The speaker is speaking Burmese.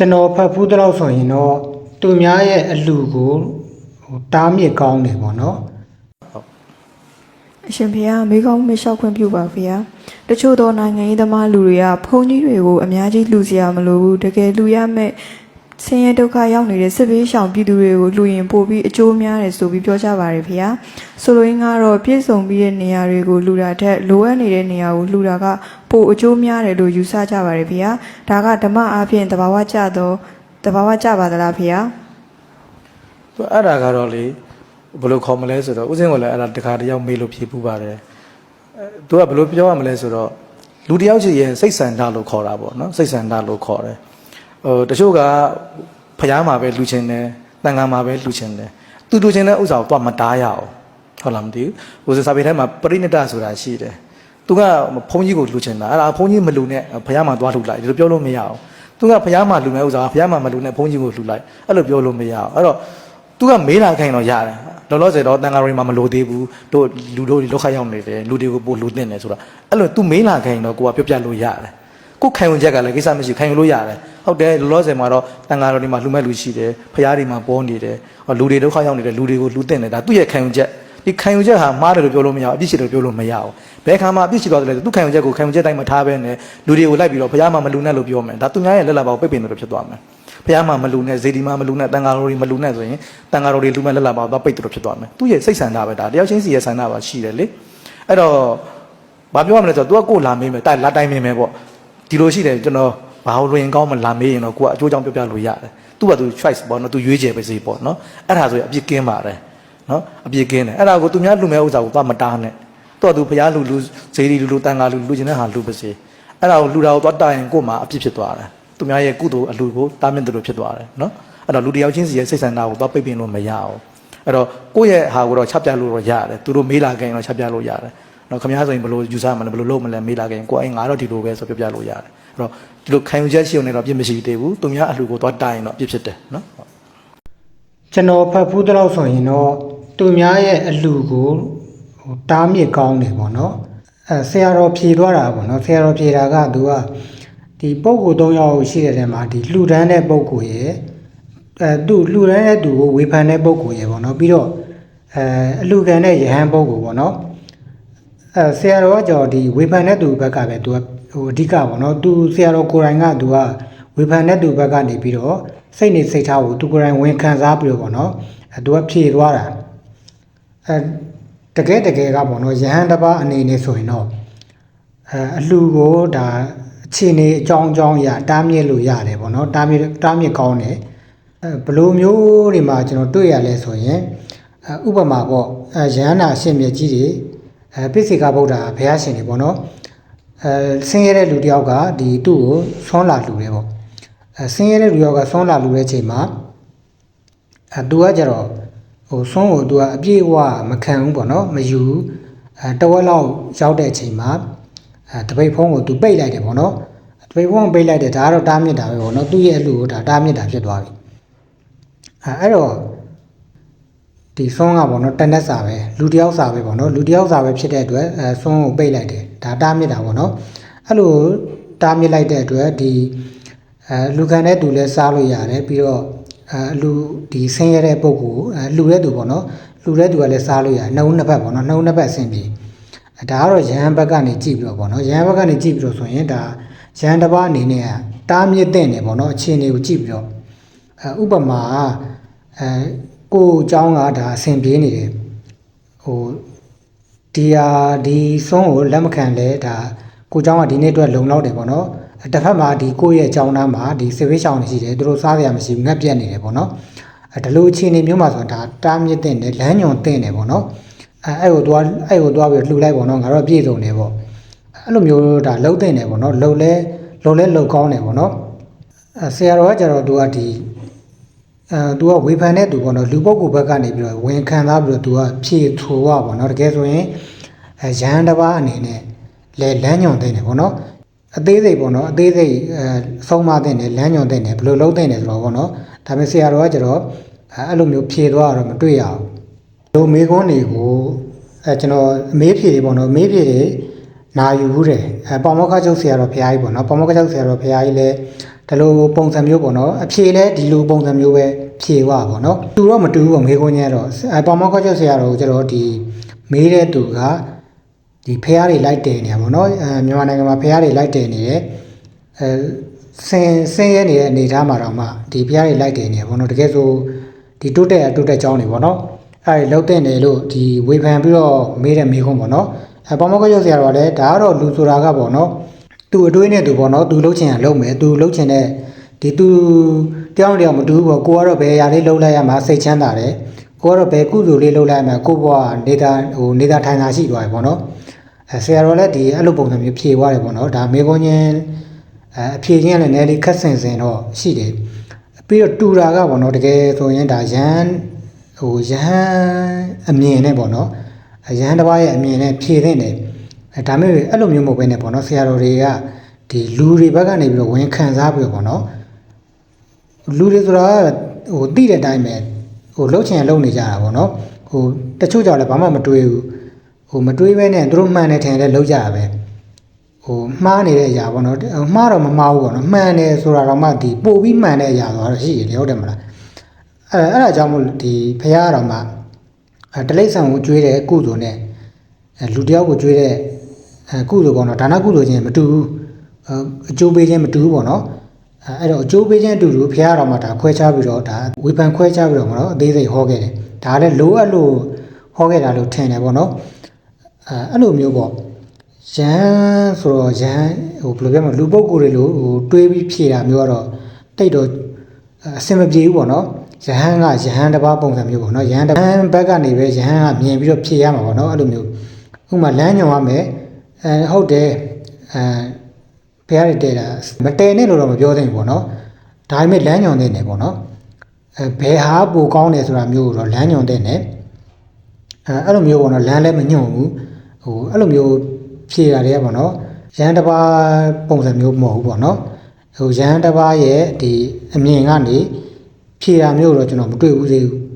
ကျွန်တော်ဖတ်ဖူးတော့ဆိုရင်တော့သူများရဲ့အလူကိုဟိုတားမြစ်ကောင်းတယ်ပေါ့နော်အရှင်ဖေကမိကောင်းမလျှောက်ခွင့်ပြုပါဖေကတချို့သောနိုင်ငံရေးသမားလူတွေကဘုံကြီးတွေကိုအများကြီးလူစရာမလိုဘူးတကယ်လူရမဲ့ ဆင်းရဲဒုက္ခရောက်နေတဲ့စစ်ဘေးရှောင်ပြည်သူတွေကိုလူရင်ပို့ပြီးအကျိုးများတယ်ဆိုပြီးပြောကြပါတယ်ဖေကဆိုလိုရင်းကတော့ပြည့်စုံပြီးတဲ့နေရာတွေကိုလူတာထက်လိုအပ်နေတဲ့နေရာကိုလူတာကပိုအကျိုးများတယ်လို့ယူဆကြပါတယ်ဖေကဒါကဓမ္မအားဖြင့်တဘာဝကျသောတဘာဝကျပါသလားဖေကသူအဲ့ဒါကတော့လေဘယ်လိုခေါ်မလဲဆိုတော့ဥစဉ်ကလည်းအဲ့ဒါတခါတယောက်မေးလို့ဖြေပူပါတယ်အဲသူကဘယ်လိုပြောရမလဲဆိုတော့လူတစ်ယောက်ချီရဲ့စိတ်ဆန္ဒလို့ခေါ်တာပေါ့နော်စိတ်ဆန္ဒလို့ခေါ်တယ် ဟိုတချို့ကဖျားမှာပဲလူချင်းတယ်တန်ခါမှာပဲလူချင်းတယ်သူလူချင်းတဲ့ဥစ္စာကိုတော့မတားရအောင်ဟုတ်လားမသိဘူးဟိုစာပေထဲမှာပရိနိတဆိုတာရှိတယ်သူကဘုန်းကြီးကိုလူချင်းတာအဲ့ဒါဘုန်းကြီးမလူနဲ့ဖျားမှာသွားလူလိုက်ဒီလိုပြောလို့မရအောင်သူကဖျားမှာလူမဲ့ဥစ္စာဖျားမှာမလူနဲ့ဘုန်းကြီးကိုလူလိုက်အဲ့လိုပြောလို့မရအောင်အဲ့တော့သူကမေးလာခိုင်းတော့ရတယ်လောလောဆယ်တော့တန်ဃာတော်တွေမှာမလို့သေးဘူးတို့လူတို့တွေလောက်ခရောက်နေတယ်လူတွေကိုပို့လူတင်တယ်ဆိုတာအဲ့လို तू မေးလာခိုင်းတော့ကိုကပြောပြလို့ရတယ် ကိုခံဝင်ချက်ကလည်းကိစ္စမရှိခံယူလို့ရတယ်ဟုတ်တယ်လောလောဆယ်မှာတော့တန်ဃာတော်တွေမှာလူမဲ့လူရှိတယ်ဖရားတွေမှာပေါ်နေတယ်ဟောလူတွေဒုက္ခရောက်နေတယ်လူတွေကိုလူတင်တယ်ဒါသူ့ရဲ့ခံယူချက်ဒီခံယူချက်ဟာမှားတယ်လို့ပြောလို့မရဘူးအပြစ်ရှိတယ်လို့ပြောလို့မရဘူးဘယ်ခါမှအပြစ်ရှိတော့တယ်သူခံယူချက်ကိုခံယူချက်တိုင်းမထားဘဲနဲ့လူတွေကိုလိုက်ပြီးတော့ဖရားမှာမလူနဲ့လို့ပြောမယ်ဒါသူများရဲ့လက်လာပါကိုပိတ်ပင်တယ်လို့ဖြစ်သွားမယ်ဘုရားမှာမလူနဲ့ဇေဒီမှာမလူနဲ့တန်ဃာတော်တွေမလူနဲ့ဆိုရင်တန်ဃာတော်တွေလူမဲ့လက်လာပါတော့ပိတ်တူဖြစ်သွားမယ်သူရဲ့စိတ်ဆန္ဒပဲဒါတယောက်ချင်းစီရဲ့ဆန္ဒပါရှိတယ်လေအဲ့တော့ဘာပြောရမလဲဆိုတော့ तू ကကိုယ်လာမေးမယ်တိုက်လာတိုင်းမေးမယ်ပေါ့ ဒီလိုရှိတယ်ကျွန်တော်ဘာလို့လွင်ကောင်းမလာမေးရင်တော့ကိုကအကျိုးကြောင့်ပြောပြလို့ရတယ်သူကသူ choice ပေါ့နော်သူရွေးချယ်ပဲစေပေါ့နော်အဲ့ဒါဆိုရင်အပြစ်ကင်းပါတယ်နော်အပြစ်ကင်းတယ်အဲ့ဒါကိုသူများလူမဲ့ဥစ္စာကိုသွားမတားနဲ့တော့သူဘုရားလူလူဇေဒီလူလူတန်ဃာလူလူကျင်တဲ့ဟာလူပါစေအဲ့ဒါကိုလူတာကိုသွားတားရင်ကိုယ်မှာအပြစ်ဖြစ်သွားတယ်သူများရဲ့ကုသိုလ်အလှကိုတားမြစ်တယ်လို့ဖြစ်သွားတယ်နော်အဲ့တော့လူတစ်ယောက်ချင်းစီရဲ့စိတ်ဆန္ဒကိုသွားပိတ်ပင်လို့မရအောင်အဲ့တော့ကိုယ့်ရဲ့ဟာကိုတော့ချပြလို့တော့ရတယ်သူတို့မေးလာခင်တော့ချပြလို့ရတယ် နော်ခင်ဗျားဆိုရင်ဘယ်လိုယူဆမလဲဘယ်လိုလုပ်မလဲမေးလာခင်ကိုယ်အိမ်ငါတော့ဒီလိုပဲဆိုပြပြလို့ရတယ်အဲ့တော့ဒီလိုခံယူချက်ရှိုံနေတော့ပြစ်မရှိသေးဘူးသူများအလှကိုသွားတိုင်တော့ပြစ်ဖြစ်တယ်နော်ကျွန်တော်ဖတ်ဖူးတော့ဆိုရင်တော့သူများရဲ့အလူကိုဟိုတားမြစ်ကောင်းတယ်ပေါ့နော်အဲဆရာတော်ဖြေသွားတာပေါ့နော်ဆရာတော်ဖြေတာကသူကဒီပုံကို၃ယောက်ရှိတဲ့ထဲမှာဒီလှူဒန်းတဲ့ပုံကိုရဲ့အဲသူလှူဒန်းတဲ့သူကိုဝေဖန်တဲ့ပုံကိုရဲ့ပေါ့နော်ပြီးတော့အဲအလူခံတဲ့ယဟန်ပုံကိုပေါ့နော် အဲဆရာတော်ကကြော်ဒီဝေဖန်တဲ့သူဘက်ကပဲသူကဟိုအဓိကပေါ့နော်သူဆရာတော်ကိုယ်တိုင်ကသူကဝေဖန်တဲ့သူဘက်ကနေပြီးတော့စိတ်နေစိတ်ထားကိုသူကိုယ်တိုင်ဝင်ခံစားပြီးတော့ပေါ့နော်အဲသူကဖြေသွားတာအဲတကယ်တကယ်ကပေါ့နော်ယဟန်တစ်ပါးအနေနဲ့ဆိုရင်တော့အဲအလှကိုဒါအခြေအနေအကြောင်းအကြောင်းအရာတားမြစ်လို့ရတယ်ပေါ့နော်တားမြစ်တားမြစ်ကောင်းတယ်အဲဘယ်လိုမျိုးတွေမှာကျွန်တော်တွေ့ရလဲဆိုရင်အဲဥပမာပေါ့အဲယဟန္တာရှင်မြတ်ကြီးတွေ အဲပိစိကဗုဒ္ဓဘုရားရှင်တွေပေါ့နော်အဲဆင်းရဲတဲ့လူတယောက်ကဒီသူ့ကိုဆွမ်းလာလူတယ်ပေါ့အဲဆင်းရဲတဲ့လူတယောက်ကဆွမ်းလာလူတဲ့ချိန်မှာအဲသူကကြတော့ဟိုဆွမ်းကိုသူကအပြည့်အဝမခံဘူးပေါ့နော်မယူဘူးအဲတဝက်လောက်ရောက်တဲ့အချိန်မှာအဲတပိတ်ဖုံးကိုသူပိတ်လိုက်တယ်ပေါ့နော်တပိတ်ဖုံးကိုပိတ်လိုက်တယ်ဒါကတော့တားမြစ်တာပဲပေါ့နော်သူ့ရဲ့အလူကိုဒါတားမြစ်တာဖြစ်သွားပြီအဲအဲ့တော့ ဒီဆွန်းကပေါ့နော်တနက်စာပဲလူတယောက်စာပဲပေါ့နော်လူတယောက်စာပဲဖြစ်တဲ့အတွက်အဲဆွန်းကိုပိတ်လိုက်တယ်ဒါတားမြစ်တာပေါ့နော်အဲ့လိုတားမြစ်လိုက်တဲ့အတွက်ဒီအဲလူခံတဲ့သူလည်းစားလို့ရတယ်ပြီးတော့အဲလူဒီဆင်းရဲတဲ့ပုံကိုအဲလူတဲ့သူပေါ့နော်လူတဲ့သူကလည်းစားလို့ရတယ်နှုံနှစ်ဘက်ပေါ့နော်နှုံနှစ်ဘက်အဆင်ပြေအဲဒါကတော့ရဟန်းဘက်ကနေကြည့်ပြီးတော့ပေါ့နော်ရဟန်းဘက်ကနေကြည့်ပြီးတော့ဆိုရင်ဒါရဟန်းတစ်ပါးအနေနဲ့ကတားမြစ်တဲ့နေပေါ့နော်အခြေအနေကိုကြည့်ပြီးတော့အဲဥပမာအဲ ကိုယ်အကြောင်းကဒါအဆင်ပြေနေတယ်ဟိုဒီဟာဒီဆုံးကိုလက်မခံလဲဒါကိုယ်အကြောင်းကဒီနေ့အတွက်လုံလောက်တယ်ပေါ့နော်အဲတစ်ဖက်မှာဒီကိုယ့်ရဲ့အကြောင်းသားမှာဒီဆေးဝေးချောင်းနေရှိတယ်သူတို့စားရမရှိဘူးငတ်ပြက်နေတယ်ပေါ့နော်အဲဒီလိုအခြေအနေမျိုးမှာဆိုတော့ဒါတားမြစ်တဲ့တယ်လမ်းညွန်တဲ့တယ်ပေါ့နော်အဲအဲ့ကိုသွားအဲ့ကိုသွားပြီးလှူလိုက်ပေါ့နော်ငါတို့ပြည့်စုံတယ်ပေါ့အဲ့လိုမျိုးဒါလှုပ်တဲ့တယ်ပေါ့နော်လှုပ်လဲလှုပ်လဲလှုပ်ကောင်းတယ်ပေါ့နော်အဲဆရာတော်ကကြတော့သူကဒီ အဲသူကဝေဖန်တဲ့သူပေါ့နော်လူပုဂ္ဂိုလ်ဘက်ကနေပြီးတော့ဝင်ခံသားပြီးတော့သူကဖြည့်ထိုးရပေါ့နော်တကယ်ဆိုရင်အဲရဟန်းတစ်ပါးအနေနဲ့လဲလမ်းညွန်တဲ့တယ်ပေါ့နော်အသေးစိတ်ပေါ့နော်အသေးစိတ်အဲဆုံးမတဲ့တယ်လမ်းညွန်တဲ့တယ်ဘယ်လိုလုပ်တဲ့တယ်ဆိုတော့ပေါ့နော်ဒါပေမဲ့ဆရာတော်ကကျတော့အဲအဲ့လိုမျိုးဖြည့်သွားတော့မတွေ့ရဘူးလိုမေခွန်းတွေကိုအဲကျွန်တော်အမေးဖြေတွေပေါ့နော်အမေးဖြေတွေနာယူဘူးတယ်အဲပေါမောက္ခချုပ်ဆရာတော်ဘုရားကြီးပေါ့နော်ပေါမောက္ခချုပ်ဆရာတော်ဘုရားကြီးလည်း ဒီလိုပုံစံမျိုးပေါ့နော်အဖြေလဲဒီလိုပုံစံမျိုးပဲဖြေသွားပါပေါ့နော်သူတော့မတူဘူးပေါ့မေးခွန်းကြီးကတော့အပေါမောက်ခချက်ဆရာတော်ကိုကျတော့ဒီမေးတဲ့သူကဒီဖះတွေလိုက်တယ်နေရပါတော့အဲမြန်မာနိုင်ငံမှာဖះတွေလိုက်တယ်နေတယ်အဲဆင်းဆင်းရဲနေတဲ့အနေအထားမှာတော့မှဒီဖះတွေလိုက်တယ်နေရပါတော့တကယ်ဆိုဒီတိုးတက်တိုးတက်ကြောင်းနေပေါ့နော်အဲဒီလောက်တဲ့နေလို့ဒီဝေဖန်ပြီးတော့မေးတဲ့မေးခွန်းပေါ့နော်အဲပေါမောက်ခချက်ဆရာတော်ကလည်းဒါကတော့လူဆိုတာကပေါ့နော် သူအတွေးနဲ့သူပေါ့နော်သူလှုပ်ချင်ရလှုပ်မယ်သူလှုပ်ချင်တဲ့ဒီသူတယောက်တယောက်မတူဘူးပေါ့ကိုကတော့ဘယ်အရာလေးလှုပ်လိုက်ရမှာစိတ်ချမ်းသာတယ်ကိုကတော့ဘယ်ကုသိုလ်လေးလှုပ်လိုက်ရမှာကိုဘွားနေတာဟိုနေတာထိုင်တာရှိသွားတယ်ပေါ့နော်အဲဆရာတော်လည်းဒီအဲ့လိုပုံစံမျိုးဖြေသွားတယ်ပေါ့နော်ဒါမေခွန်းချင်းအဲအဖြေချင်းကလည်းနည်းလေးခက်ဆင်ဆင်တော့ရှိတယ်ပြီးတော့တူတာကပေါ့နော်တကယ်ဆိုရင်ဒါရန်ဟိုရဟန်အမြင်နဲ့ပေါ့နော်ရဟန်တစ်ပါးရဲ့အမြင်နဲ့ဖြေတဲ့တယ်အဲ ဒါမျိုးအဲ့လိုမျိုးမဟုတ်ဘဲနဲ့ပေါ့နော်ဆရာတော်တွေကဒီလူတွေဘက်ကနေပြီးတော့ဝင်ခံစားပြီးတော့ပေါ့နော်လူတွေဆိုတာကဟိုတိတဲ့အတိုင်းပဲဟိုလှုပ်ချင်လှုပ်နေကြတာပေါ့နော်ဟိုတချို့ကြောင့်လည်းဘာမှမတွေးဘူးဟိုမတွေးဘဲနဲ့သူတို့မှန်တယ်ထင်တယ်လှုပ်ကြတာပဲဟိုမှားနေတဲ့အရာပေါ့နော်မှားတော့မမှားဘူးပေါ့နော်မှန်တယ်ဆိုတာတော့မှဒီပို့ပြီးမှန်တဲ့အရာဆိုတော့ရှိတယ်ဟုတ်တယ်မလားအဲအဲ့ဒါကြောင့်မို့ဒီဖះတော်မှာအဲတလိษံကိုကျွေးတဲ့ကုသိုလ်နဲ့အဲလူတယောက်ကိုကြွေးတဲ့ အဲကုသိုလ်ပေါ့နော်ဒါနကုသိုလ်ချင်းမတူဘူးအဲအကျိုးပေးခြင်းမတူဘူးပေါ့နော်အဲအဲ့တော့အကျိုးပေးခြင်းအတူတူဘုရားတော်မှာဒါခွဲခြားပြီးတော့ဒါဝေဖန်ခွဲခြားပြီးတော့ပေါ့နော်အသေးစိတ်ဟောခဲ့တယ်ဒါလည်းလိုအပ်လို့ဟောခဲ့တာလို့ထင်တယ်ပေါ့နော်အဲအဲ့လိုမျိုးပေါ့ရန်ဆိုတော့ရန်ဟိုဘယ်လိုပြောမလဲလူပုဂ္ဂိုလ်တွေလို့ဟိုတွေးပြီးဖြေတာမျိုးကတော့တိတ်တော့အဆင်မပြေဘူးပေါ့နော်ရဟန်းကရဟန်းတစ်ပါးပုံစံမျိုးပေါ့နော်ရဟန်းတစ်ပါးဘက်ကနေပဲရဟန်းကမြင်ပြီးတော့ဖြေရမှာပေါ့နော်အဲ့လိုမျိုးဥပမာလမ်းညွန်ရမယ် အဲဟုတ်တယ်အဲဘုရားတွေတဲတာမတဲနဲ့လို့တော့မပြောသင့်ဘူးပေါ့နော်ဒါပေမဲ့လမ်းညွန်တဲ့နေပေါ့နော်အဲဘယ်ဟာပိုကောင်းတယ်ဆိုတာမျိုးကိုတော့လမ်းညွန်တဲ့နေအဲအဲ့လိုမျိုးပေါ့နော်လမ်းလည်းမညွန်ဘူးဟိုအဲ့လိုမျိုးဖြေတာတွေကပေါ့နော်ရန်တစ်ပါးပုံစံမျိုးမဟုတ်ဘူးပေါ့နော်ဟိုရန်တစ်ပါးရဲ့ဒီအမြင်ကနေဖြေတာမျိုးတော့ကျွန်တော်မတွေ့ဘူးသေးဘူး